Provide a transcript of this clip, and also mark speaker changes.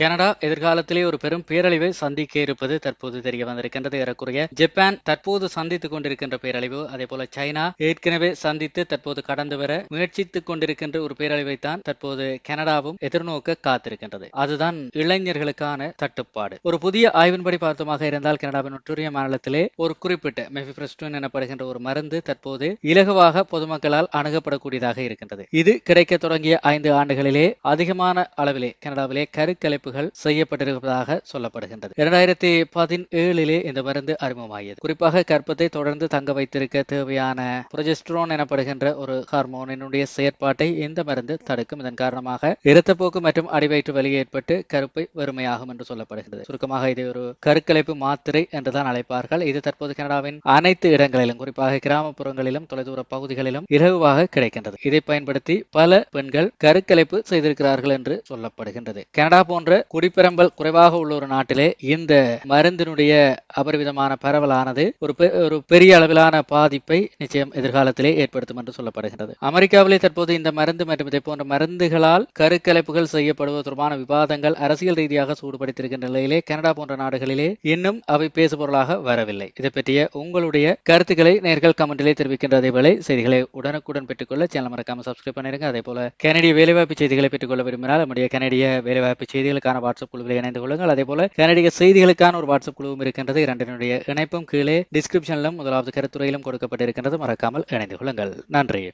Speaker 1: Canada எதிர்காலத்திலே ஒரு பெரும் பேரழிவை சந்திக்க இருப்பது தற்போது தெரிய வந்திருக்கின்றது. ஏறக்குறைய ஜப்பான் தற்போது சந்தித்துக் கொண்டிருக்கின்ற பேரழிவு அதே போல சைனா ஏற்கனவே சந்தித்து தற்போது கடந்து வர முயற்சித்துக் கொண்டிருக்கின்ற ஒரு பேரழிவை தான் தற்போது கனடாவும் எதிர்நோக்க காத்திருக்கின்றது. அதுதான் இளைஞர்களுக்கான தட்டுப்பாடு. ஒரு புதிய ஆய்வின்படி பார்த்தமாக இருந்தால் கனடாவின் ஒற்றுரிய மாநிலத்திலே ஒரு குறிப்பிட்ட மெஃபிப்ரெஸ்டுன் எனப்படுகின்ற ஒரு மருந்து தற்போது இலகுவாக பொதுமக்களால் அணுகப்படக்கூடியதாக இருக்கின்றது. இது கிடைக்க தொடங்கிய ஐந்து ஆண்டுகளிலே அதிகமான அளவிலே கனடாவிலே கருக்கலைப்புகள் செய்யப்பட்டிருப்பதாக சொல்லப்படுகின்றது. இரண்டாயிரத்தி பதினேழிலே இந்த மருந்து அறிமுகமாகியது. குறிப்பாக கர்ப்பத்தை தொடர்ந்து தங்க வைத்திருக்க தேவையான புரொஜெஸ்ட்ரோன் எனப்படுகின்ற ஒரு ஹார்மோனினுடைய செயற்பாட்டை இந்த மருந்து தடுக்கும். இதன் காரணமாக இரத்தப்போக்கு மற்றும் அடிவயிற்று வலி ஏற்பட்டு கருப்பை வறுமையாகும் என்று சொல்லப்படுகிறது சுருக்கமாக இதை ஒரு கருக்கலைப்பு மாத்திரை என்றுதான் அழைப்பார்கள். இது தற்போது கனடாவின் அனைத்து இடங்களிலும் குறிப்பாக கிராமப்புறங்களிலும் தொலைதூர பகுதிகளிலும் இலகுவாக கிடைக்கின்றது. இதை பயன்படுத்தி பல பெண்கள் கருக்கலைப்பு செய்திருக்கிறார்கள் என்று சொல்லப்படுகின்றது. கனடா போன்ற குடிப்பெரம்பல் குறைவாக உள்ள ஒரு நாட்டிலே இந்த மருந்தினுடைய அபரிவிதமான பரவலானது ஒரு ஒரு பெரிய அளவிலான பாதிப்பை நிச்சயம் எதிர்காலத்திலே ஏற்படுத்தும் என்று சொல்லப்படுகிறது அமெரிக்காவிலே தற்போது இந்த மருந்து மற்றும் இதை போன்ற மருந்துகளால் கருக்கலைப்புகள் செய்யப்படுவது தொடர்பான விவாதங்கள் அரசியல் ரீதியாக சூடுபடுத்தியிருக்கின்ற நிலையிலே கனடா போன்ற நாடுகளிலே இன்னும் அவை பேசுபொருளாக வரவில்லை. இதை பற்றிய உங்களுடைய கருத்துக்களை நேர்கள் கமெண்டிலே தெரிவிக்கின்ற அதேவேளை செய்திகளை உடனுக்குடன் பெற்றுக்கொள்ள சேனல் மறக்காம சப்ஸ்கிரைப் பண்ணிருங்க. அதே போல கனடிய வேலைவாய்ப்பு செய்திகளை பெற்றுக்கொள்ள விரும்பினால் நம்முடைய கனடிய வேலைவாய்ப்பு செய்திகளை செய்திகளுக்கான வாட்ஸ்அப் குழுவில் இணைந்து கொள்ளுங்கள். அதே போல கனடிய செய்திகளுக்கான ஒரு வாட்ஸ்அப் குழுவும் இருக்கின்றது. இரண்டினுடைய இணைப்பும் கீழே டிஸ்கிரிப்ஷனிலும் முதலாவது கருத்துறையிலும் கொடுக்கப்பட்டிருக்கின்றது. மறக்காமல் இணைந்து கொள்ளுங்கள். நன்றி.